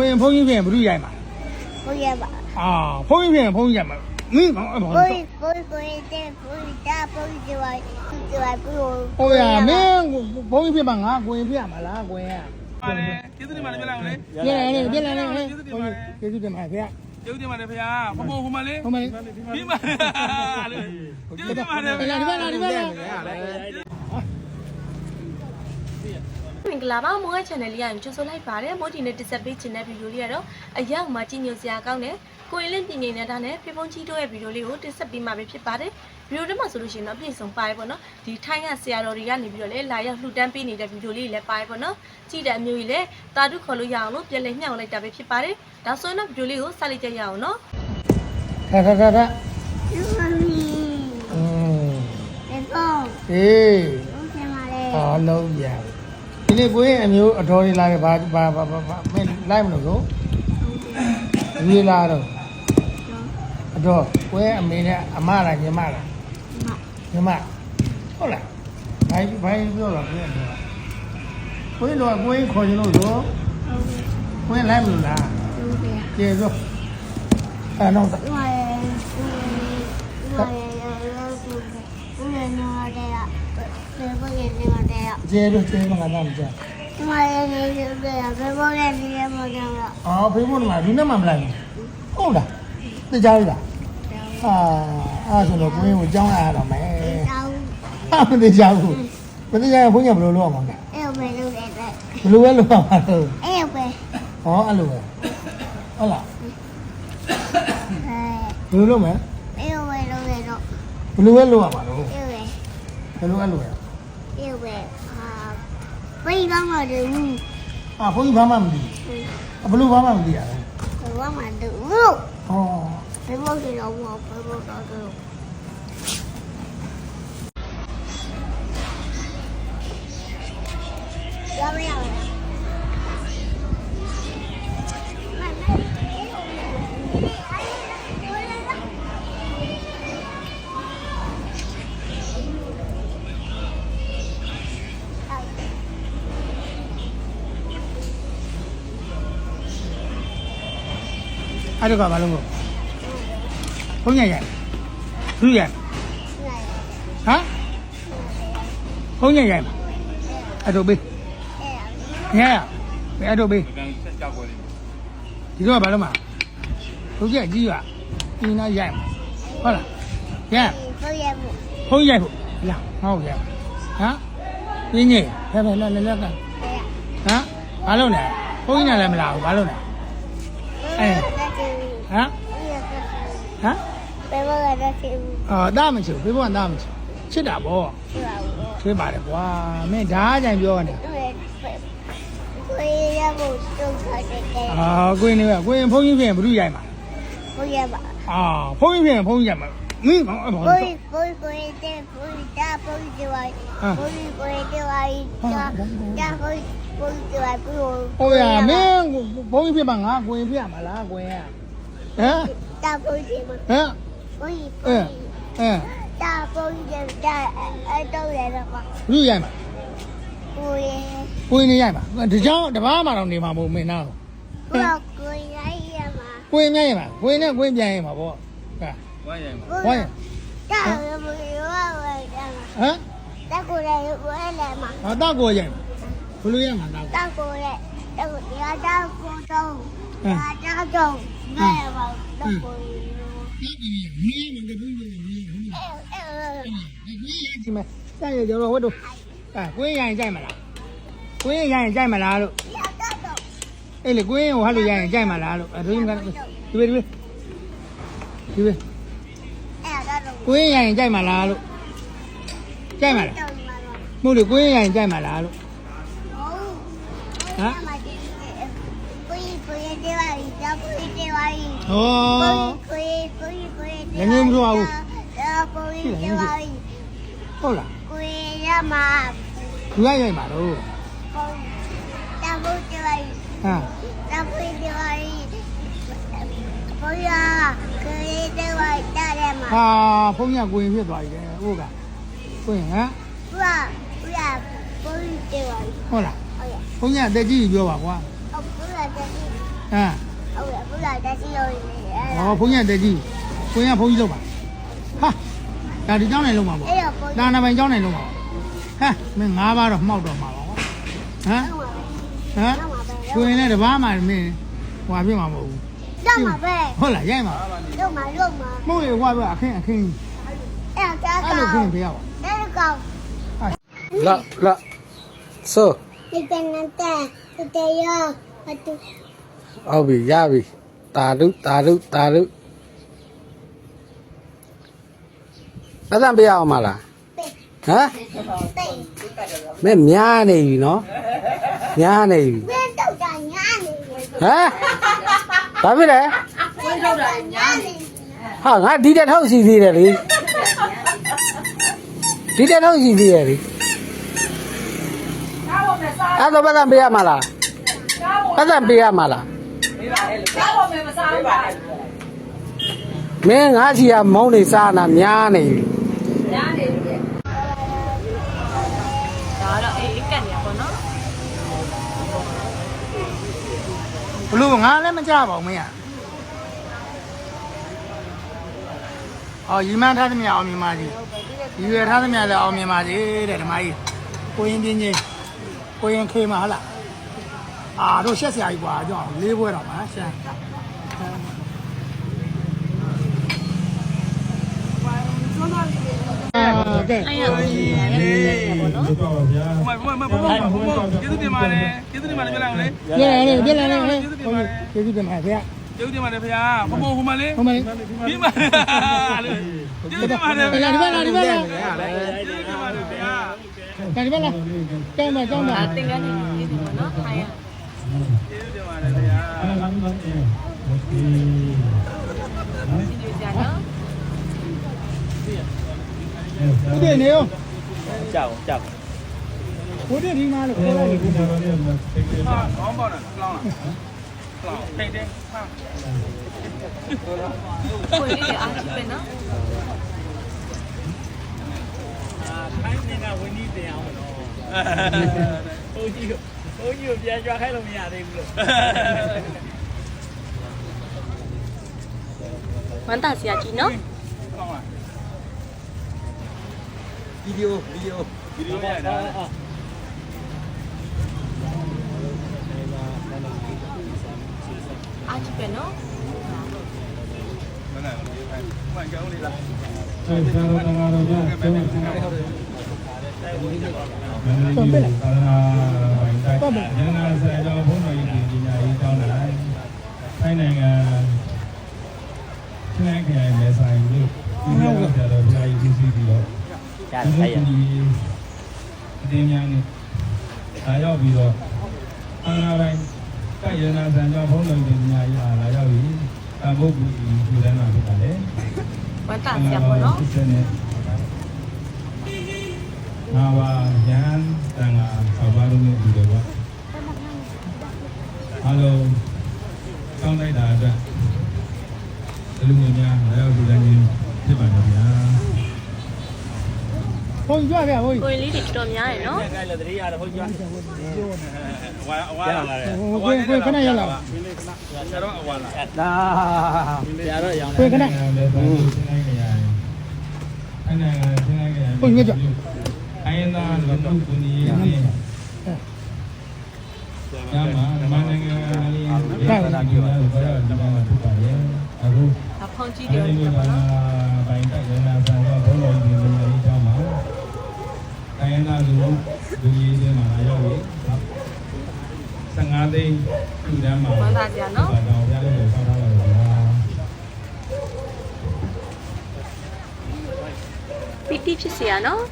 ကိုရင်ဖုန်းကြီးပြင်ဘယ်သူရိုက်မှာကိုရပါအာဖုန်းကြီးပြင်ဖုန်းကြီးရိုက်မှာမင်းကောင်အဲ့ဘောကိုကိုကိုတဲ့ကိုတာကိုဒီဝိုင်းဒီဝိုင်းကိုဟိုရမင်းဖုန်းကြီးပြင်မှာငါကိုရင်ပြင်ရမှာလားကိုရင်ကပါတယ်ကျေးဇူးတင်ပါတယ်ပြောလိုက်အောင်လေပြင်လာလေပြင်လာလေကျေးဇူးတင်ပါဗျာကျေးဇူးတင်ပါတယ်ဖေ။ဘဘဟိုမှာလေဟုတ်မယ်ပြီးပါကျေးဇူးတင်ပါတယ်ဖေလာဒီဘက်လာဒီဘက်လာမ င်္ဂလာပါမိုးရဲ့ channel လေးရရင်ကြိုဆိုလိုက်ပါတယ်မိုးဒီနဲ့တက်ဆက်ပေးခြင်းတဲ့ဗီဒီယိုလေးကတော့အရောက်မှာကြည့်ညိုစရာကောင်းတယ်ကိုရင်လင့်ပြင်နေနေတာနဲ့ဖေဖုန်းကြီးတို့ရဲ့ဗီဒီယိုလေးကိုတက်ဆက်ပေးမှာပဲဖြစ်ပါတယ်ဗီဒီယိုထဲမှာဆိုလို့ရှိရင်တော့ပြည့်စုံပါတယ်ပေါ့နော်ဒီထိုင်းကဆရာတော်တွေကနေပြီးတော့လည်းလာရောက်လှူဒန်းပေးနေတဲ့ဗီဒီယိုလေးတွေလည်းပါတယ်ပေါ့နော်ကြည့်တဲ့အမျိုးကြီးလည်းတာတုခေါ်လို့ရအောင်လို့ပြန်လည်မျှဝေလိုက်တာပဲဖြစ်ပါတယ်ဒါဆိုရင်တော့ဗီဒီယိုလေးကိုစလိုက်ကြရအောင်နော်ခါခါခါခါယူမမီอืมဒီကောအေးဦးစင်ပါလေအားလုံးရ ဒီနေ့ကိုရင်အမျိုးအတော်တွေလာတယ်ဘာဘာဘာဘာမင်းလိုက်မလို့ဆိုဒီလာတော့အတော်ကိုရင်အမေနဲ့အမလားညီမလားညီမဟုတ်လားဘာဘာပြောလာပြန်တော့ကိုရင်တော့ကိုရင်ခေါ်ချင်လို့ဆိုကိုရင်လိုက်မလို့လားသူပြကျေဆိုအဲ့တော့ ဒီဝိုင်းဒီဝိုင်းရောရောသူဦးလည်းနော်တဲ့ရဘယ်ပေါ်ရဲ့နေ မတဲ့ရကျေဆိုကျေဆိုငါတော့မကြဒီဝိုင်းရဲ့နေတဲ့ဘယ်ပေါ်ရဲ့နေမတဲ့ရအော်ဖေးဖို့မှာဒီနေ့မှမလိုက်ဘူးဟုတ်လားသိကြလားအာအဲ့ဆိုတော့ကိုရင်ကိုကြောင်းရအောင်မယ်တောင်းဟာမသိကြဘူးမသိကြရင်ဘုန်းကြီးဘယ်လိုလုပ်အောင်လဲအဲ့ဘယ်လိုလဲတဲ့ဘယ်လိုပဲလုပ်အောင်လဲအဲ့ဘယ်ဟောအဲ့လိုပဲဟုတ်လားအဲဘယ်လိုလုပ်မလဲအဲ့ဘယ်လိုလဲတော့ဘယ်လိုပဲလုပ်ရမှာလို့အဲ့ဘယ်ဘယ်လိုအဲ့လိုရအဲ့ဘယ်ဟာ ပြေးတော့မှတူအာဘုန်းကြီးဘာမှမသိဘူးဘယ်လိုဘာမှမသိရဘူးဘာမှတူဟောဘယ်ပေါ်ကြီးတော့ဘောဘယ်ပေါ်တော့တူရမရဘူး အဲ့ဒါကဘာလို့လဲဘုန်းကြီးရိုက်သူရိုက်ဟမ်ဘုန်းကြီးရိုက်မှာအဲ့တော့ဘေးညရအဲ့တော့ဘေးကန်ချက်ကြောက်ပေါ်လေးဒီတော့ဘာလို့မှာဘုန်းကြီးကြီးရအင်းနာရိုက်မှာဟုတ်လားညဘယ်ရဘူးဘုန်းကြီးရိုက်ဖို့လာဟောရိုက်ဟမ်ညင်းညင်းဖဲဖဲလက်လက်လက်ကဟမ်ဘာလို့လဲဘုန်းကြီးနဲ့လည်းမလာဘူးဘာလို့လဲ ဟမ်ဟမ်ဘယ်ပေါ်ကတော့ချင်ဘူးအာတာမချူဖေးဘွားတာမချူချစ်တာဗောဆိုတာဘူးချစ်ပါတယ်ကွာမင်းဓာတ်ကြိုင်ပြောနေကိုရဖို့တုံးထားတဲ့အာကိုင်းနေကကိုင်းဖုန်းကြီးပြင်ဘယ်သူရိုက်မှာကိုရပါအာဖုန်းကြီးပြင်ဖုန်းကြီးရိုက်မှာမင်းကောင်အဲ့ဘောကိုကိုကိုတဲ့ကိုတာကိုဒီဝိုင်းကိုကိုဒီဝိုင်းတာတာကိုကိုဒီဝိုင်းကိုဟိုရမင်းဖုန်းကြီးပြင်မှာငါကိုင်းပြင်ရမှာလားကိုင်းရ ဟမ်တာကိုဒီမှာဟမ်ကိုအဲကိုအဲတာကိုဒီတာအဲ့တော့ရတော့ဘယ်သူရိုက်မှာကိုရကိုင်းနေရိုက်မှာဒီကြောင်တပားမှတော့နေမှာမဟုတ်မင်းနားကိုကိုရရမှာကိုင်းမြိုင်ရမှာကိုင်းနဲ့ကိုင်းပြန်ရမှာဗောဟာ ဝိုင်းရိုင်ပါဝိုင်း တာဘယ်လိုဝဲတာဟမ်တာကိုရဝဲလာမှာဟာတော့ကိုရိုက်မှာဘယ်လိုရိုက်မှာတော့ တာကိုရတာကိုရတာကိုတော့တာတာတော့ ငါရပါတာကိုရဒီဒီမင်းမင်းကဘူးမင်းမင်းအဲအဲဒီမှာစရကြတော့ဝတ်တော့အဲကိုင်းရရင်ကြိုက်မလားကိုင်းရရင်ကြိုက်မလားလို့ရတာတော့အဲ့လေကိုင်းကိုဟာလို့ရရင်ကြိုက်မလားလို့အဲဒုညကဒီပဲဒီပဲဒီပဲအဲတာတော့ကိုင်းရရင်ကြိုက်မလားလို့ကြိုက်မလားတော့မှာတော့မဟုတ်လေကိုင်းရရင်ကြိုက်မလားလို့ဟမ် ဟောကိုကြီးကိုကြီးကိုကြီးတဲ့ငယ်ငယ်မဆိုပါဘူးတော့ကိုကြီးတဲ့ပါရီဟုတ်လားကိုကြီးရမှာသူရရိုက်ပါတော့ကိုတောက်ဖို့တဲ့ပါရီဟာတောက်ဖို့တဲ့ပါရီကိုရကိုကြီးတဲ့ပါရီတားတယ်မှာဟာဖုန်းရကိုရင်ဖြစ်သွားပြီလေဟုတ်ကကိုရင်ဟမ်ဘုရားဘုရားကိုကြီးတဲ့ပါရီဟုတ်လားဟုတ်ရဲ့ဖုန်းရအသက်ကြီးပြောပါကွာဟုတ်ဘုရားတဲ့ဟမ် ဟုတ်တယ်အခုလာတက်စီလို့နေအဲ့။ဒါအော်ဘုန်းကြီးတက်ကြီး။ဘုန်းကြီးဘုန်းကြီးလောက်ပါ။ဟာ။ဒါဒီကြောင်းနိုင်လုံးမှာပေါ့အဲ့တော့ဘုန်း။ဒါကြီးနာပိုင်ကြောင်းနိုင်လုံးမှာပေါ့။ဟမ်မင်း၅ပါးတော့မှောက်တော့မှာပါကွာ။ဟမ်ဟုတ်ပါပဲဟမ်ဟုတ်ပါပဲကျွင်းနဲ့တပားမှမင်းဟွာပြစ်မှာမဟုတ်ဘူးတော့မှာပဲဟုတ်လားရိုက်မှာတော့မှာတော့မှာမဟုတ်ရင်ဟွာပြအခင်းအခင်းအဲ့ဒါအဲ့လိုခကောင်းင်းပေးရပါ အဲ့ဒါကောင်း La, la. So, ဒီကနတဲ့ဒီတယောအတူ ဟုတ်ပြီရပြီတာလူတာလူတာလူအဲ့ဒါပြရအောင်မလားဟမ်တိတ်မင်းများနေပြီနော်များနေပြီဘယ်တော့တာညာနေဟမ်ဘာဖြစ်လဲဘယ်တော့တာညာနေဟာငါဒီတက်ထောက်စီသေးတယ်လေဒီတက်ထောက်စီသေးတယ်လေအဲ့တော့ဘာသာပေးရမှာလားဘာသာပေးရမှာလား စားပါနဲ့မင်းငါစီကမုံနေစားနာများနေပြီညာနေပြီလေဒါတော့အေးကတ်နေပါတော့ဘလို့ငါလည်းမကြပါဘူးမင်းอ่ะအော်ရီမန်းထားသမျှအောင်မြင်ပါစေရီရထားသမျှလည်းအောင်မြင်ပါစေတဲ့ဓမ္မကြီးကိုရင်ပြင်းချင်းကိုရင်ခေမှာဟုတ်လားအာတို့ရှက်စရာကြီးကွာကြောက်လေးပွဲတော့မှာရှမ်း အာကဲအဲ့ရပါဘောနော်ဟိုမှာဟိုမှာဘုံဘုံဘုံကျေးဇူးတင်ပါတယ်ကျေးဇူးတင်ပါတယ်ပြောလိုက်အောင်လေပြလာလေပြလာလေဟုတ်ကျေးဇူးတင်ပါဗျာကျေးဇူးတင်ပါတယ်ဖေဘုံဘုံဟိုမှာလေဟုတ်မလားပြီးပါကျေးဇူးတင်ပါတယ်ဖေဒီဘက်လာဒီဘက်လာကျေးဇူးတင်ပါတယ်ဖေဒါဒီဘက်လာကျောင်းပါကျောင်းပါဒါသင်္ကန်းနေနေတယ်ပေါ့နော်ထိုင်ရကျေးဇူးတင်ပါတယ်ဖေ စီနေကြနော်ဦးတင်နေရောကြောက်ကြောက်ဦးတင်ဒီမှာလို့ခေါ်လိုက်ပြီဟာဘောင်းပေါ့နော်လောင်းလားလောင်းတိတ်တိတ်ဟာကိုယ်လေးတွေအားကြီးပဲနော်ခိုင်းနေတာဝင်းကြီးတင်အောင်တော့ဘုန်းကြီးဘုန်းကြီးကိုပြန်ကြွားခိုင်းလို့မရသေးဘူးလို့ ဝမ်းသာစရာကြီးနော်လောင်းလားဗီဒီယိုဗီဒီယိုဗီဒီယိုရိုက်တာအားကြီးပဲနော်မနာဘူးမှန်ကြောင်းလေးလားဆုံးပြလိုက်သာသနာပိုင်တိုက်ရဟနာဆရာတော်ဘုန်းတော်ကြီးပညာရေးတောင်းတာထိုင်းနိုင်ငံထို င်းခရိုင်မဲဆိုင်မြို့ဒီလိုဆရာတော်ဘုရားကြီးကြီးပြီးတော့ရဒီဆိုင်ရဒီအတင်းများနဲ့လာရောက်ပြီးတော့သာသနာပိုင်တိုက်ရဟနာဆရာတော်ဘုန်းတော်ကြီးပညာရေးအားလာရောက်ပြီးအဘုဒ္ဓကြီးဒီလမ်းမှာဖြစ်ပါတယ်ဝမ်းသာစရာပေါ့နော်ငါပါရန်တန်ခါဆောက်ပါလို့နေပြီတော့အားလုံးကောင်းလိုက်တာအတွက် ဒီလိုမျိုးများလာရောက်ဒီတိုင်းကြီးဖြစ်ပါတော့ဗျာဘုန်းကြီးကြွဗျာဘုန်းကြီးကိုယ်လေးတွေတော်တော်များရယ်နော်ကဲလည်းတတိယတော့ဟုတ်ကြွားဝါဝါရလာတယ်ဟိုကိုကိုခဏရလာဆရာတော်အဝါလာဒါဆရာတော့ရောင်းကိုခဏလည်းတိုင်းရှင်းလိုက်ကြရတယ်အဲ့ဒါရှင်းလိုက်ကြရတယ်အရင်သားလူမှုကူညီရေးနဲ့ညမှာမန္တလေးလေးဒါကလည်းဘာလို့ဘာလို့ဒီမှာဖြစ်ပါလဲအခု ဒါဖုန်ကြီးဒီတွေလိုပေါ့မျိုးနော်ဘိုင်းတိုက်ရနာဆန်တော့ဘုန်းတော်ကြီးဒီလိုလေးကြောင်းမှာတိုင်းနာလူလူကြီးတွေမှာရောက်ပြီ15သိန်းလူတန်းမှာဝမ်းသာစရာနော်ဘာတော်ပြလို့ဆောက်ထားပါတော့ဗျာပီတိဖြစ်စရာနော်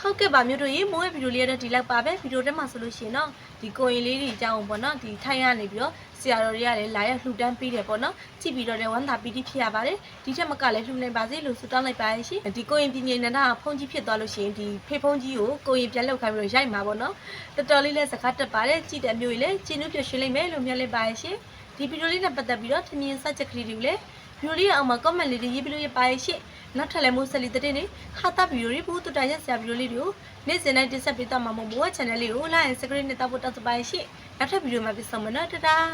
ဟုတ်ကဲ့ပါမြို့တို့ရေမိုးရဲ့ဗီဒီယိုလေးရတဲ့ဒီလောက်ပါပဲဗီဒီယိုထဲမှာဆိုလို့ရှိရင်တော့ဒီကိုရင်လေးတွေအကြောင်းပေါ့နော်ဒီထိုင်းရနေပြီးတော့ ဆရာတော်တွေကလည်းလာရောက်လှူဒန်းပေးတယ်ပေါ့နော်ကြည့်ပြီးတော့လည်းဝမ်းသာပီတိဖြစ်ရပါတယ်ဒီချက်မကလည်းလှူနိုင်ပါစေလို့ဆုတောင်းလိုက်ပါရရှင်ဒီကိုရင်ပြင်းပြင်းနဲ့တာဖုန်ကြီးဖြစ်သွားလို့ရှိရင်ဒီဖေဖုန်ကြီးကိုကိုရင်ပြန်လောက်ခိုင်းပြီးတော့ရိုက်မှာပေါ့နော်တော်တော်လေးလည်းစကားတက်ပါတယ်ကြည့်တဲ့မျိုးကြီးလည်းကျင်းနှုတ်ပြရွှင်လိုက်မယ်လို့မျှော်လင့်ပါရရှင်ဒီဗီဒီယိုလေးနဲ့ပတ်သက်ပြီးတော့ထင်မြင်စကြက်ကလေးတွေကိုလည်းဗီဒီယိုလေးရဲ့အောက်မှာ comment လေးတွေရေးပြီးလို့ရပါရဲ့ရှင့်နောက်ထပ်လည်းမိုးဆက်လီတဲ့နေဟာတာဗီဒီယိုတွေဘူးတူတာရက်ဆရာဗီဒီယိုလေးတွေကိုနေ့စဉ်တိုင်းတင်ဆက်ပေးသွားမှာမို့မိုး channel လေးကို like and subscribe နဲ့တောက်ဖို့တောက်စပါရဲ့ရှင့်နောက်ထပ်ဗီဒီယိုမှာပြန်ဆုံမယ်နော်တတား